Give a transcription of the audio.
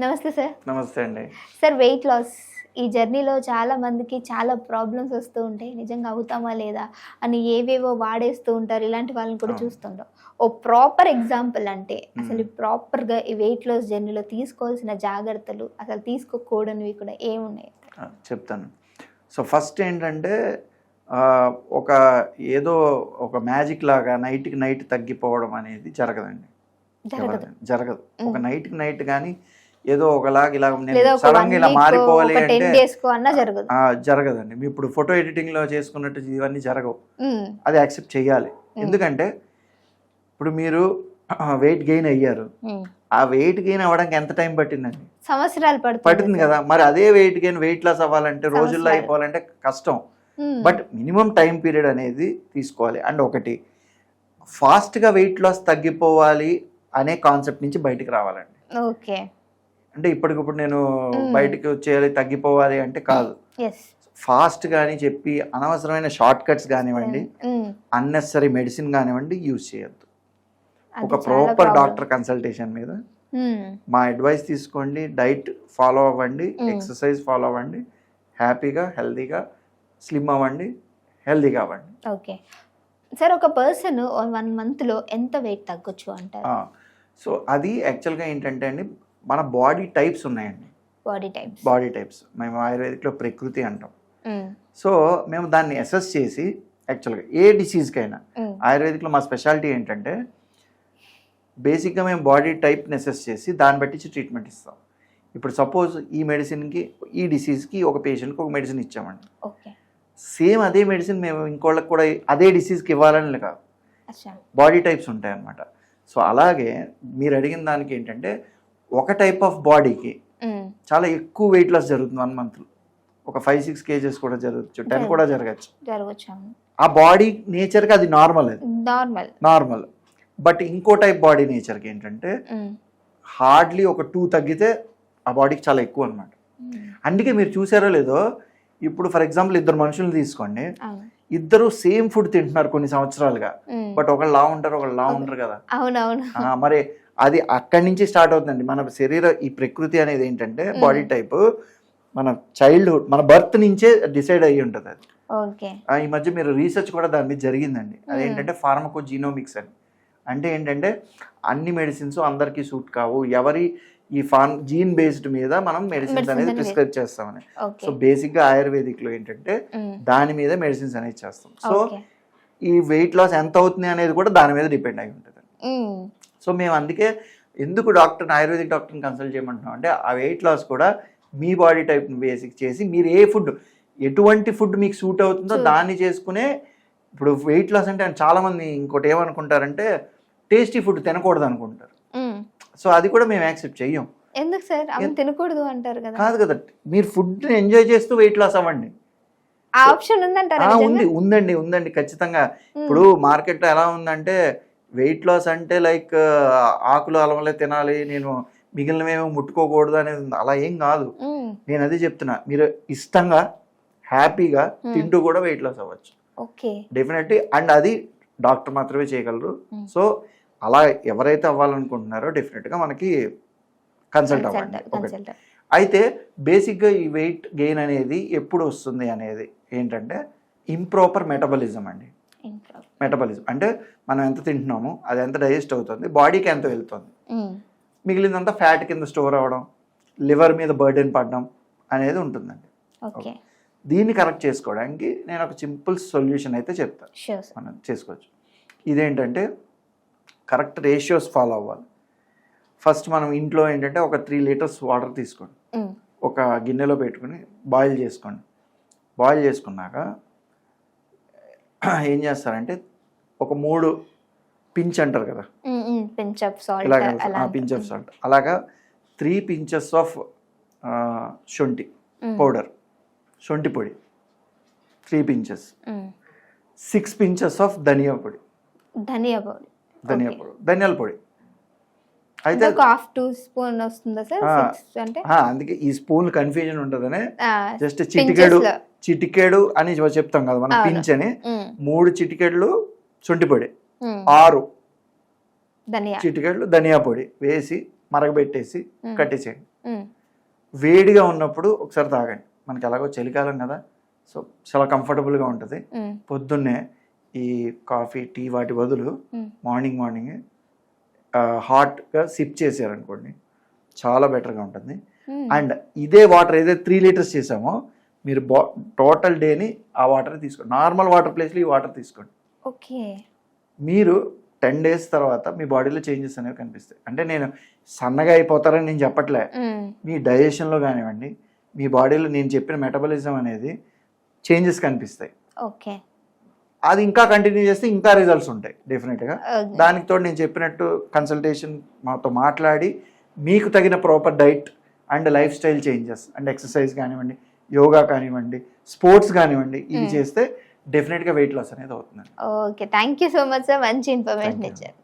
నమస్తే సార్. నమస్తే అండి. సార్ వెయిట్ లాస్ ఈ జర్నీలో చాలా మందికి చాలా ప్రాబ్లమ్స్ వస్తూ ఉంటాయి. నిజంగా అవుతామా లేదా అని ఏవేవో వాడేస్తూ ఉంటారు. ఇలాంటి వాళ్ళని కూడా. చూస్తుంటాం. ఓ ప్రాపర్ ఎగ్జాంపుల్ అంటే అసలు. ప్రాపర్గా ఈ వెయిట్ లాస్ జర్నీలో తీసుకోవాల్సిన జాగ్రత్తలు అసలు తీసుకోకూడనివి కూడా ఏమున్నాయి? చెప్తాను. సో ఫస్ట్ ఏంటంటే ఒక ఏదో ఒక మ్యాజిక్ లాగా నైట్కి నైట్ తగ్గిపోవడం అనేది జరగదండి. జరగదు. ఒక. నైట్కి నైట్ కానీ ఏదో ఒకలాగా ఇలా నేను సడన్ ఇలా మారిపోవాలి అంటే జరగదండి. మీ ఇప్పుడు ఫోటో ఎడిటింగ్లో చేసుకున్నట్టు ఇవన్నీ జరగవు. అది యాక్సెప్ట్ చేయాలి. ఎందుకంటే ఇప్పుడు మీరు వెయిట్ గెయిన్ అయ్యారు. ఆ వెయిట్ గెయిన్ అవ్వడానికి ఎంత టైం పట్టిందండి? సంవత్సరాలు పడుతుంది పడుతుంది కదా. మరి అదే వెయిట్ గెయిన్ వెయిట్ లాస్ అవ్వాలంటే రోజుల్లో. అయిపోవాలంటే కష్టం. బట్ మినిమం టైం పీరియడ్ అనేది తీసుకోవాలి. అండ్ ఒకటి ఫాస్ట్గా వెయిట్ లాస్ తగ్గిపోవాలి అనే కాన్సెప్ట్ నుంచి బయటికి రావాలండి. ఓకే. అంటే ఇప్పటికిప్పుడు నేను. బయటికి వచ్చేయాలి తగ్గిపోవాలి అంటే కాదు ఫాస్ట్ కానీ చెప్పి అనవసరమైన షార్ట్ కట్స్ కానివ్వండి. అన్నెసరీ మెడిసిన్ కానివ్వండి యూజ్ చేయొద్దు ఒక ప్రాపర్. డాక్టర్ కన్సల్టేషన్ మీద. మా అడ్వైస్ తీసుకోండి డైట్ ఫాలో అవ్వండి. ఎక్సర్సైజ్ ఫాలో అవ్వండి హ్యాపీగా హెల్తీగా స్లిమ్ అవ్వండి హెల్తీగా అవ్వండి ఓకే సార్ ఒక పర్సన్ వన్ మంత్లో ఎంత వెయిట్ తగ్గొచ్చు అంటారు సో అది యాక్చువల్గా ఏంటంటే అండి మన బాడీ టైప్స్ ఉన్నాయండి. Body types. Body types. మేము ఆయుర్వేదిక్లో ప్రకృతి అంటాం. సో మేము దాన్ని అసెస్ చేసి యాక్చువల్గా ఏ డిసీజ్కైనా ఆయుర్వేదిక్లో మా స్పెషాలిటీ ఏంటంటే బేసిక్గా మేము బాడీ టైప్ని అసెస్ చేసి దాన్ని బట్టి ట్రీట్మెంట్ ఇస్తాం. ఇప్పుడు సపోజ్ ఈ మెడిసిన్కి ఈ డిసీజ్కి ఒక పేషెంట్కి ఒక మెడిసిన్ ఇచ్చామండి. సేమ్ అదే మెడిసిన్ మేము ఇంకోళ్ళకి కూడా అదే డిసీజ్కి ఇవ్వాలని కాదు. బాడీ టైప్స్ ఉంటాయి అన్నమాట సో అలాగే మీరు అడిగిన దానికి ఏంటంటే ఒక టైప్ ఆఫ్ బాడీకి. చాలా ఎక్కువ వెయిట్ లాస్ జరుగుతుంది వన్ మంత్లో ఒక ఫైవ్ సిక్స్ కేజెస్ కూడా జరగచ్చు. టెన్ కూడా జరగచ్చు. జరగచ్చు ఆ బాడీ నేచర్కి అది నార్మల్ అది. నార్మల్ నార్మల్ బట్ ఇంకో టైప్ బాడీ నేచర్కి ఏంటంటే హార్డ్లీ ఒక టూ తగ్గితే ఆ బాడీకి చాలా ఎక్కువ అనమాట అందుకే మీరు చూసారో లేదో ఇప్పుడు ఫర్ ఎగ్జాంపుల్ ఇద్దరు మనుషులు తీసుకోండి. ఇద్దరు సేమ్ ఫుడ్ తింటున్నారు కొన్ని సంవత్సరాలుగా. బట్ ఒకళ్ళు లా ఉంటారు ఒకళ్ళు లా ఉంటారు కదా. అవునవును. మరి అది అక్కడి నుంచి స్టార్ట్ అవుతుందండి. మన శరీర ఈ ప్రకృతి అనేది ఏంటంటే బాడీ టైప్ మన చైల్డ్హుడ్ మన బర్త్ నుంచే డిసైడ్ అయ్యి ఉంటుంది అది. ఈ మధ్య మీరు రీసెర్చ్ కూడా దాని మీద జరిగిందండి. అదేంటంటే ఫార్మకో జీనోమిక్స్ అని. అంటే ఏంటంటే అన్ని మెడిసిన్స్ అందరికీ సూట్ కావు. ఎవరి ఈ ఫార్మ్ జీన్ బేస్డ్ మీద మనం మెడిసిన్స్ అనేది ప్రిస్క్రైబ్ చేస్తామని. సో బేసిక్గా ఆయుర్వేదిక్లో ఏంటంటే దాని మీద మెడిసిన్స్ అనేది చేస్తాం. సో ఈ వెయిట్ లాస్ ఎంత అవుతుంది అనేది కూడా దాని మీద డిపెండ్ అయి ఉంటుంది. సో మేము అందుకే ఎందుకు డాక్టర్ ఆయుర్వేదిక్ డాక్టర్ని కన్సల్ట్ చేయమంటున్నాం అంటే ఆ వెయిట్ లాస్ కూడా మీ బాడీ టైప్ని బేసిక్ చేసి మీరు ఏ ఫుడ్ ఎటువంటి ఫుడ్ మీకు సూట్ అవుతుందో. దాన్ని చేసుకునే ఇప్పుడు వెయిట్ లాస్ అంటే చాలా మంది ఇంకోటి ఏమనుకుంటారంటే టేస్టీ ఫుడ్ తినకూడదు అనుకుంటారు. సో అది కూడా మేము యాక్సెప్ట్ చెయ్యం. ఎందుకు సార్? అవి తినకూడదు అంటారు కదా. కాదు కదా మీరు ఫుడ్ ఎంజాయ్ చేస్తూ వెయిట్ లాస్ అవ్వండి. ఆ ఆప్షన్ ఉందంటారా? ఉంది ఉందండి ఉందండి ఖచ్చితంగా. ఇప్పుడు మార్కెట్లో ఎలా ఉందంటే వెయిట్ లాస్ అంటే లైక్ ఆకులు అలవలే తినాలి నేను మిగిలినవేమో ముట్టుకోకూడదు అనేది అలా ఏం కాదు. నేను అదే చెప్తున్నా. మీరు ఇష్టంగా హ్యాపీగా. తింటూ కూడా వెయిట్ లాస్ అవ్వచ్చు. డెఫినెట్లీ. అండ్ అది డాక్టర్ మాత్రమే చేయగలరు. సో అలా ఎవరైతే అవ్వాలనుకుంటున్నారో డెఫినెట్గా మనకి కన్సల్ట్ అవ్వండి. ఒకటి అయితే బేసిక్గా ఈ వెయిట్ గెయిన్ అనేది ఎప్పుడు వస్తుంది అనేది ఏంటంటే ఇంప్రాపర్ మెటబలిజం అండి. మెటబాలిజం అంటే మనం ఎంత తింటున్నామో అది ఎంత డైజెస్ట్ అవుతుంది బాడీకి ఎంత వెళ్తుంది. మిగిలిందంతా ఫ్యాట్ కింద స్టోర్ అవ్వడం లివర్ మీద బర్డెన్ పడడం అనేది ఉంటుందండి. ఓకే దీన్ని కరెక్ట్ చేసుకోవడానికి నేను ఒక సింపుల్ సొల్యూషన్ అయితే చెప్తాను మనం చేసుకోవచ్చు. ఇదేంటంటే కరెక్ట్ రేషియోస్ ఫాలో అవ్వాలి. ఫస్ట్ మనం ఇంట్లో ఏంటంటే ఒక త్రీ లీటర్స్ వాటర్ తీసుకోండి. ఒక గిన్నెలో పెట్టుకుని బాయిల్ చేసుకోండి. బాయిల్ చేసుకున్నాక ఏం చేస్తారంటే ఒక మూడు పించ్ అంటారు కదా. Pinch up salt pinch of salt. అలాగా three pinches of sonti powder శొంఠి పొడి three pinches. Six pinches of dhaniya పొడి. ధనియా పౌడర్ ధనియా పొడి. ధనియాల పొడి. అయితే హాఫ్ టూ స్పూన్ వస్తుందా సార్ అంటే అందుకే ఈ స్పూన్ కన్ఫ్యూజన్ ఉంటుందనే జస్ట్ చిటికెడు. చిటికెడు అని చెప్తాం కదా మనం. పించ్ అని. మూడు శొంఠి పొడి. ఆరు ధనియా చిటికెళ్ళు ధనియా పొడి వేసి మరగబెట్టేసి. కట్టేసేయండి. వేడిగా ఉన్నప్పుడు ఒకసారి తాగండి మనకి ఎలాగో చలికాలం కదా సో చాలా కంఫర్టబుల్గా ఉంటుంది. పొద్దున్నే ఈ కాఫీ టీ వాటి బదులు. మార్నింగ్ మార్నింగ్ హాట్గా సిప్ చేసారనుకోండి చాలా బెటర్గా ఉంటుంది. అండ్ ఇదే వాటర్ ఏదైతే త్రీ లీటర్స్ చేసామో మీరు బా టోటల్ డేని ఆ వాటర్ తీసుకోండి. నార్మల్ వాటర్ ప్లేస్లో ఈ వాటర్ తీసుకోండి. ఓకే. మీరు టెన్ డేస్ తర్వాత మీ బాడీలో చేంజెస్ అనేవి కనిపిస్తాయి. అంటే నేను సన్నగా అయిపోతారని నేను చెప్పట్లే. మీ డైజెషన్లో కానివ్వండి మీ బాడీలో నేను చెప్పిన మెటబాలిజం అనేది చేంజెస్ కనిపిస్తాయి. ఓకే. అది ఇంకా కంటిన్యూ చేస్తే ఇంకా రిజల్ట్స్ ఉంటాయి డెఫినెట్గా తోడు నేను చెప్పినట్టు కన్సల్టేషన్ మాతో మాట్లాడి మీకు తగిన proper diet and lifestyle changes and exercise కానివ్వండి యోగా కానివ్వండి స్పోర్ట్స్ కానివ్వండి ఇవి Hmm. చేస్తే డెఫినెట్గా వెయిట్ లాస్ అనేది అవుతుంది okay thank you so much sir మంచి ఇన్ఫర్మేషన్. ఇచ్చారు.